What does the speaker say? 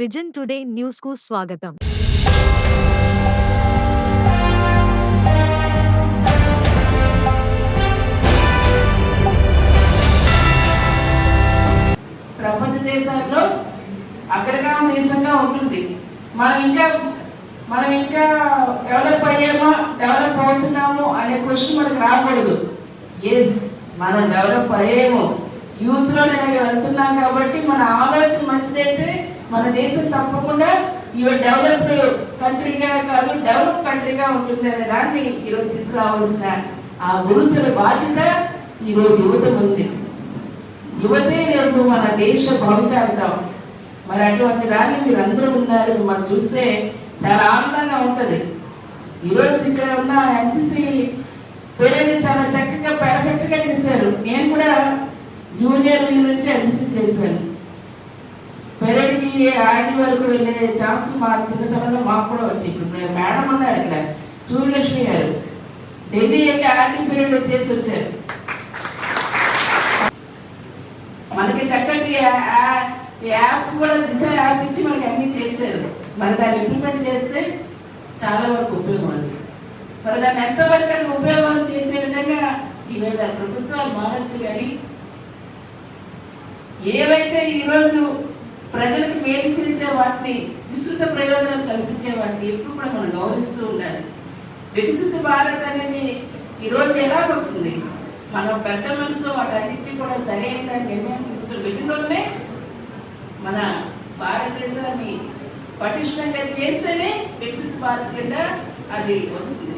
Vision today న్యూస్కు స్వాగతం. ప్రపంచ దేశాల్లో అగ్రగామ దేశంగా ఉంటుంది. మనం ఇంకా మనం ఇంకా డెవలప్ అయ్యామా డెవలప్ అవుతున్నాము అనే క్వశ్చన్ మనకు రాకూడదు. ఎస్ మనం డెవలప్ అయ్యేమో. యూత్లో నేను వెళ్తున్నాం కాబట్టి మన ఆలోచన మంచిదైతే మన దేశం తప్పకుండా ఇవి డెవలప్డ్ కంట్రీగా కాదు డెవలప్ కంట్రీగా ఉంటుంది అనే దాన్ని ఈరోజు తీసుకురావాల్సిన ఆ గురుతుల బాధ్యత ఈరోజు యువత ఉంది. యువతే రేపు మన దేశ భవిత అంటాం మరి అటువంటి దాన్ని మీరు అందరూ ఉన్నారు మనం చూస్తే చాలా ఆనందంగా ఉంటుంది. ఈరోజు ఇక్కడ ఉన్న ఎన్సిసి పేరెంట్ చాలా చక్కగా పర్ఫెక్ట్గా చేశారు. నేను కూడా జూనియర్ నుంచి ఎన్సిసి చేశాను. పెరడ్ వరకు వెళ్ళే ఛాన్స్ మా చిన్నతనంలో మాకు కూడా వచ్చి ఇప్పుడు మేడం ఉన్నారు ఇక్కడ సూర్యలక్ష్మి గారు. ఢిల్లీ వెళ్ళి ఆర్డీ పీరియడ్ వచ్చేసి వచ్చారు. మనకి చక్కటి యాప్ కూడా దిశ యాప్ ఇచ్చి మనకి అన్ని చేశారు. మరి దాన్ని ఇంప్లిమెంట్ చేస్తే చాలా వరకు ఉపయోగం అండి మరి దాన్ని ఎంతవరకు అది ఉపయోగం చేసే విధంగా ఈవేళ ప్రభుత్వాలు మారచ్చు కానీ ఏవైతే ఈరోజు ప్రజలకు మేలు చేసే వాటిని విస్తృత ప్రయోజనం కల్పించే వాటిని ఎప్పుడు కూడా మనం గౌరవిస్తూ ఉండాలి. వికసిత భారత్ అనేది ఈరోజు ఎలాగొస్తుంది? మనం పెద్ద మనసుతో వాటన్నింటినీ కూడా సరైన నిర్ణయం తీసుకుని వెళ్ళినోనే మన భారతదేశాన్ని పటిష్టంగా చేస్తేనే వికసిత భారత్ కింద అది వస్తుంది.